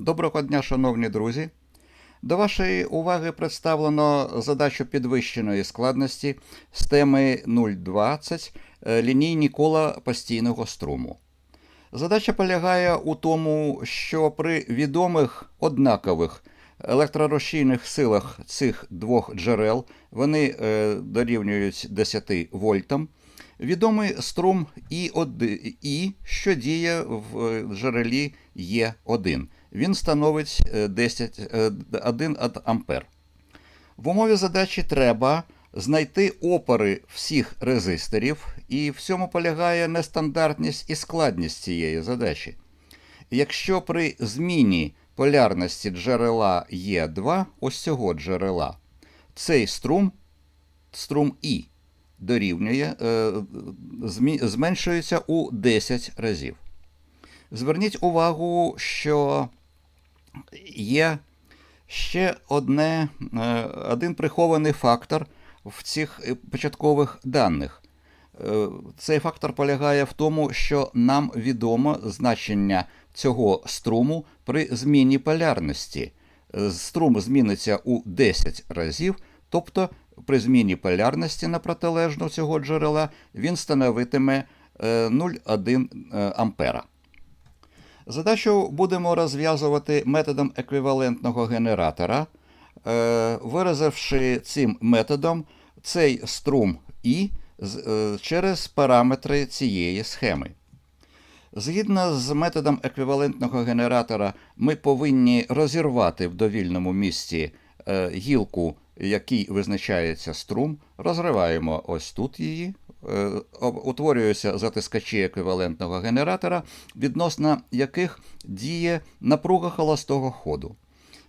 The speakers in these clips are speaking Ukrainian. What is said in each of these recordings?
Доброго дня, шановні друзі. До вашої уваги представлено задачу підвищеної складності з теми 020 е, лінійні кола постійного струму. Задача полягає у тому, що при відомих однакових електророзчинних силах цих двох джерел вони е, дорівнюють 10 вольтам. Відомий струм І1, І, що діє в е, джерелі Є1. Він становить е, 10, е, 1 ампер. В умові задачі треба знайти опори всіх резисторів, і в цьому полягає нестандартність і складність цієї задачі. Якщо при зміні полярності джерела Є2, ось цього джерела, цей струм, струм І, дорівнює, е, зменшується у 10 разів. Зверніть увагу, що є ще одне, е, один прихований фактор в цих е, початкових даних. Е, Цей фактор полягає в тому, що нам відомо значення цього струму при зміні полярності. Струм зміниться у 10 разів, тобто при зміні полярності на протилежну цього джерела він становитиме е, 0,1 е, ампера. Задачу будемо розв'язувати методом еквівалентного генератора, е, виразивши цим методом цей струм І е, через параметри цієї схеми. Згідно з методом еквівалентного генератора, ми повинні розірвати в довільному місці е, гілку, якій визначається струм. Розриваємо ось тут її. Е, Утворюються затискачі еквівалентного генератора, відносно яких діє напруга холостого ходу.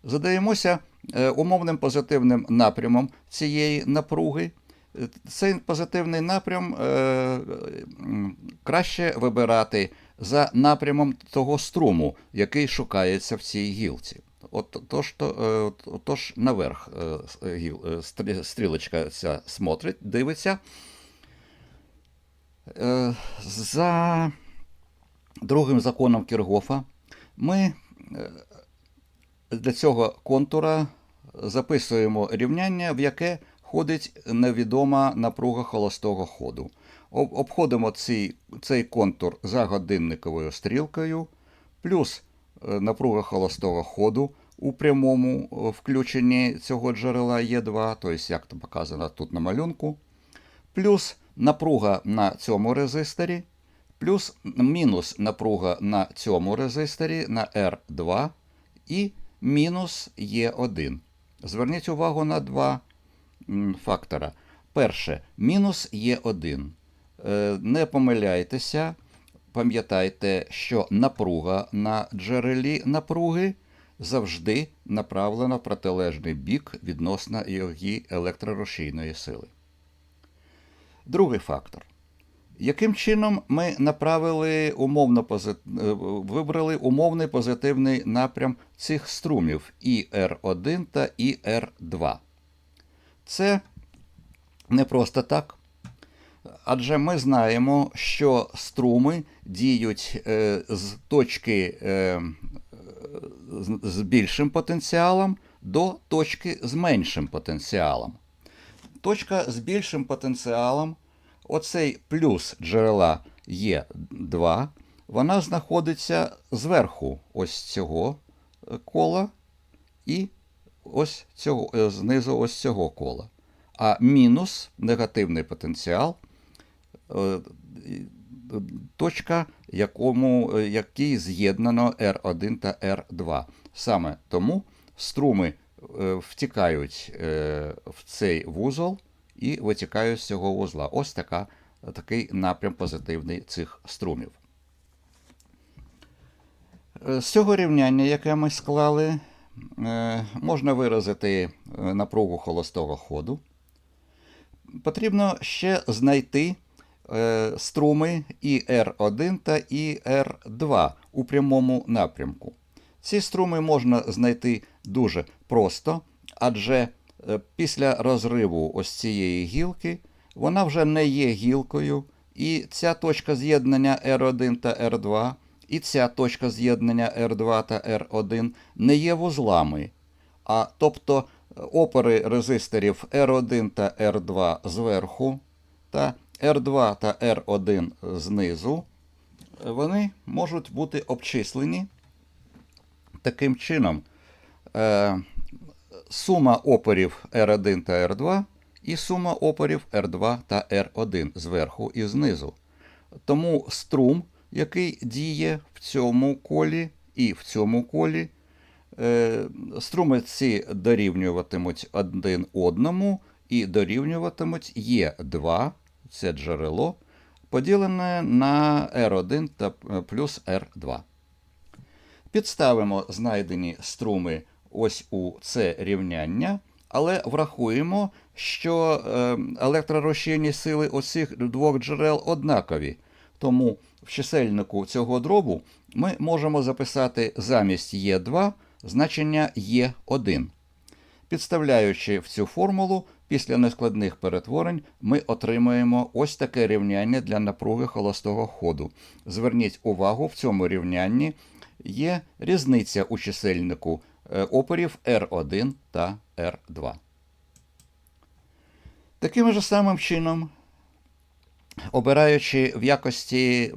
Задаємося е, умовним позитивним напрямом цієї напруги. Е, Цей позитивний напрям краще вибирати за напрямом того струму, який шукається в цій гілці. От тож, то, тож наверх стрілочка ця смотрить, дивиться. Е, За другим законом Кіргофа ми е, для цього контура записуємо рівняння, в яке входить невідома напруга холостого ходу. Обходимо цей, цей контур за годинниковою стрілкою, плюс е, напруга холостого ходу у прямому включенні цього джерела Є2, тобто як то показано тут на малюнку, плюс напруга на цьому резисторі, плюс мінус напруга на цьому резисторі на R2 і мінус Е1. Зверніть увагу на два фактора. Перше, мінус Е1. Е, Не помиляйтеся, пам'ятайте, що напруга на джерелі напруги завжди направлена в протилежний бік відносно її електрорушійної сили. Другий фактор. Яким чином ми направили умовно е, вибрали умовний позитивний напрям цих струмів ІР1 та ІР2? Це не просто так. Адже ми знаємо, що струми діють е, з точки е, з більшим потенціалом до точки з меншим потенціалом. Точка з більшим потенціалом, оцей плюс джерела Є2, вона знаходиться зверху ось цього е, кола і ось цього, е, знизу ось цього кола. А мінус негативний потенціал е, точка, якому, якій з'єднано R1 та R2. Саме тому струми втікають в цей вузол і витікають з цього вузла. Ось така, такий напрям позитивний цих струмів. Е, З цього рівняння, яке ми склали, е, можна виразити е, напругу холостого ходу. Потрібно ще знайти струми ІР1 та ІР2 у прямому напрямку. Ці струми можна знайти дуже просто, адже після розриву ось цієї гілки вона вже не є гілкою, і ця точка з'єднання R1 та R2 і ця точка з'єднання R2 та R1 не є вузлами, а тобто опори резисторів R1 та R2 зверху та R2 та R1 знизу, вони можуть бути обчислені таким чином. Е, сума опорів R1 та R2 і сума опорів R2 та R1 зверху і знизу. Тому струм, який діє в цьому колі і в цьому колі, е, струми ці дорівнюватимуть один одному і дорівнюватимуть Е2, це джерело, поділене на R1 та плюс R2. Підставимо знайдені струми ось у це рівняння, але врахуємо, що е, електророзчинні сили оцих двох джерел однакові. Тому в чисельнику цього дробу ми можемо записати замість Е2 значення Е1. Підставляючи в цю формулу, після нескладних перетворень ми отримаємо ось таке рівняння для напруги холостого ходу. Зверніть увагу, в цьому рівнянні є різниця у чисельнику опорів R1 та R2. Таким же самим чином, обираючи в якості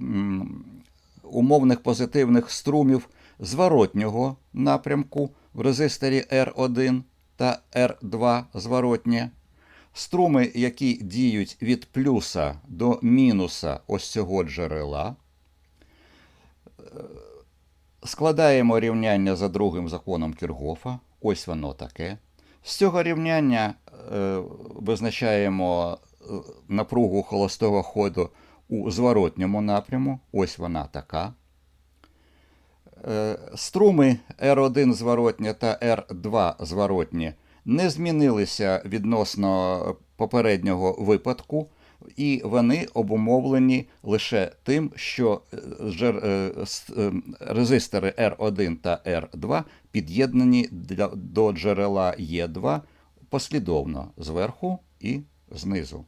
умовних позитивних струмів зворотнього напрямку в резисторі R1 та R2 зворотнє, струми, які діють від плюса до мінуса ось цього джерела, складаємо рівняння за другим законом Кіргофа. Ось воно таке. З цього рівняння е, визначаємо е, напругу холостого ходу у зворотньому напряму. Ось вона така. Е, струми R1 зворотнє та R2 зворотнє не змінилися відносно попереднього випадку, і вони обумовлені лише тим, що резистори R1 та R2 під'єднані до джерела Е2 послідовно зверху і знизу.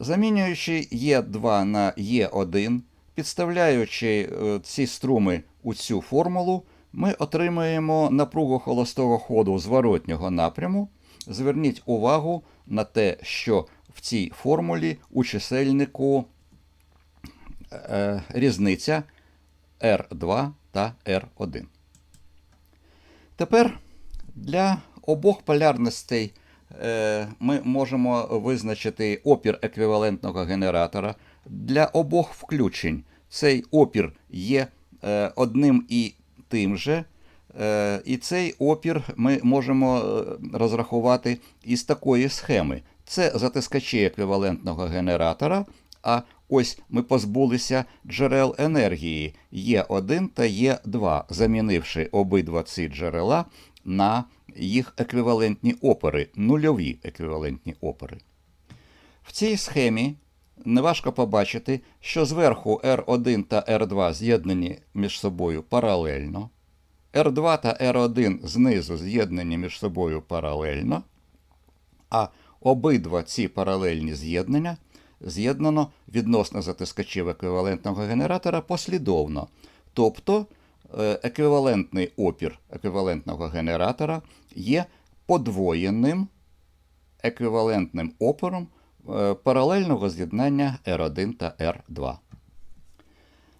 Замінюючи Е2 на Е1, підставляючи ці струми у цю формулу, ми отримаємо напругу холостого ходу зворотнього напряму. Зверніть увагу на те, що в цій формулі у чисельнику е, різниця R2 та R1. Тепер для обох полярностей е, ми можемо визначити опір еквівалентного генератора. Для обох включень цей опір є е, одним і тим же. І цей опір ми можемо розрахувати із такої схеми. Це затискачі еквівалентного генератора. А ось ми позбулися джерел енергії Е1 та Е2, замінивши обидва ці джерела на їх еквівалентні опори, нульові еквівалентні опори. В цій схемі неважко побачити, що зверху R1 та R2 з'єднані між собою паралельно. R2 та R1 знизу з'єднані між собою паралельно, а обидва ці паралельні з'єднання з'єднано відносно затискачів еквівалентного генератора послідовно. Тобто е, еквівалентний опір еквівалентного генератора є подвоєним еквівалентним опором е, паралельного з'єднання R1 та R2.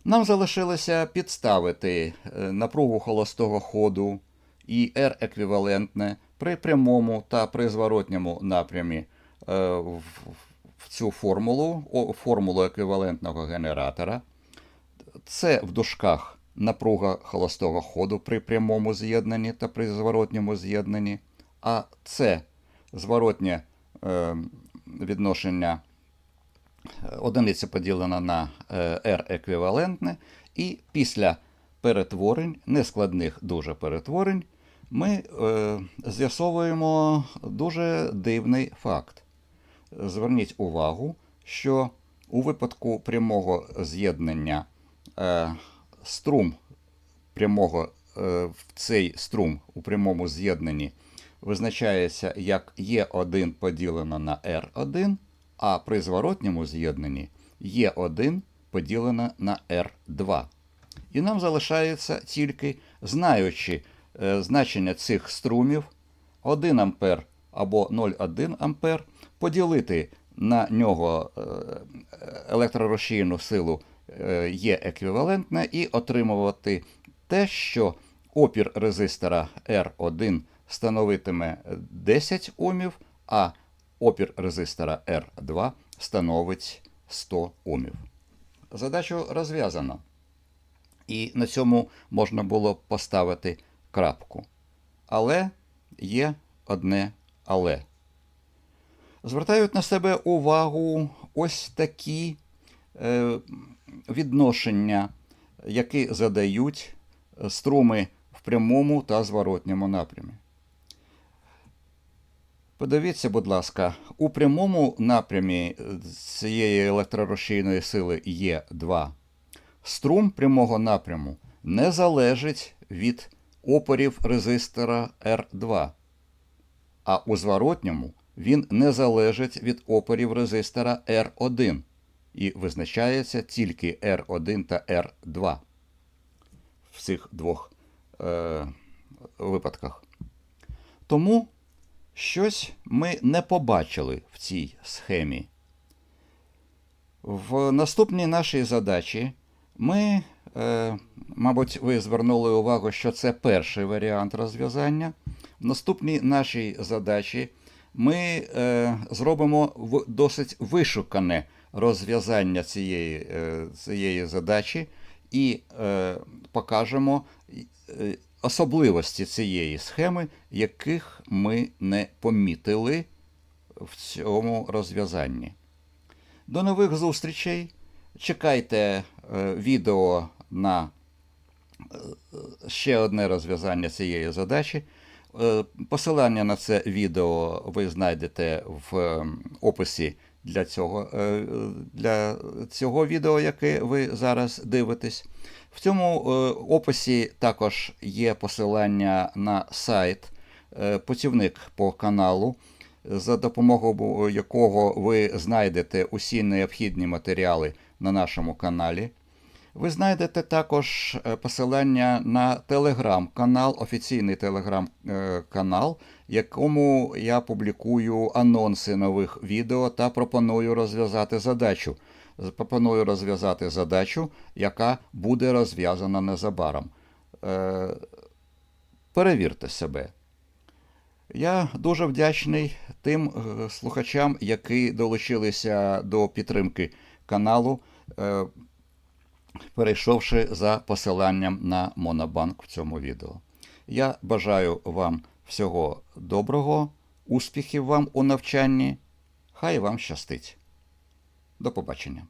Нам залишилося підставити е, напругу холостого ходу і R еквівалентне при прямому та при зворотньому напрямі в цю формулу, формулу еквівалентного генератора. Це в дужках напруга холостого ходу при прямому з'єднанні та при зворотньому з'єднанні, а це зворотнє е, відношення одиниця поділена на R еквівалентне, і після перетворень, нескладних дуже перетворень, ми е, з'ясовуємо дуже дивний факт. Зверніть увагу, що у випадку прямого з'єднання е, струм прямого е, в цей струм у прямому з'єднанні визначається як Е1 поділено на R1, а при зворотньому з'єднанні Е1 поділено на R2. І нам залишається тільки, знаючи значення цих струмів, 1 ампер або 0,1 ампер, поділити на нього е, електророзчинну силу е, є еквівалентне і отримувати те, що опір резистора R1 становитиме 10 Омів, а опір резистора R2 становить 100 Омів. Задачу розв'язано. І на цьому можна було поставити крапку. Але є одне але. Звертають на себе увагу ось такі е, відношення, які задають струми в прямому та зворотньому напрямі. Подивіться, будь ласка, у прямому напрямі цієї електророзчинної сили є 2. Струм прямого напряму не залежить від опорів резистора R2, а у зворотньому він не залежить від опорів резистора R1 і визначається тільки R1 та R2 в цих двох е, випадках. Тому щось ми не побачили в цій схемі. В наступній нашій задачі ми, мабуть, ви звернули увагу, що це перший варіант розв'язання. В наступній нашій задачі ми е, зробимо досить вишукане розв'язання цієї, е, цієї задачі і е, покажемо е, особливості цієї схеми, яких ми не помітили в цьому розв'язанні. До нових зустрічей! Чекайте е, відео на е, ще одне розв'язання цієї задачі. Е, Посилання на це відео ви знайдете в е, описі для цього, для цього відео, яке ви зараз дивитесь. В цьому описі також є посилання на сайт, путівник по каналу, за допомогою якого ви знайдете усі необхідні матеріали на нашому каналі. Ви знайдете також е, посилання на телеграм-канал, офіційний телеграм-канал, якому я публікую анонси нових відео та пропоную розв'язати задачу. Пропоную розв'язати задачу, яка буде розв'язана незабаром. Е, Перевірте себе. Я дуже вдячний тим е, слухачам, які долучилися до підтримки каналу, е, перейшовши за посиланням на Монобанк в цьому відео. Я бажаю вам всього доброго, успіхів вам у навчанні. Хай вам щастить. До побачення.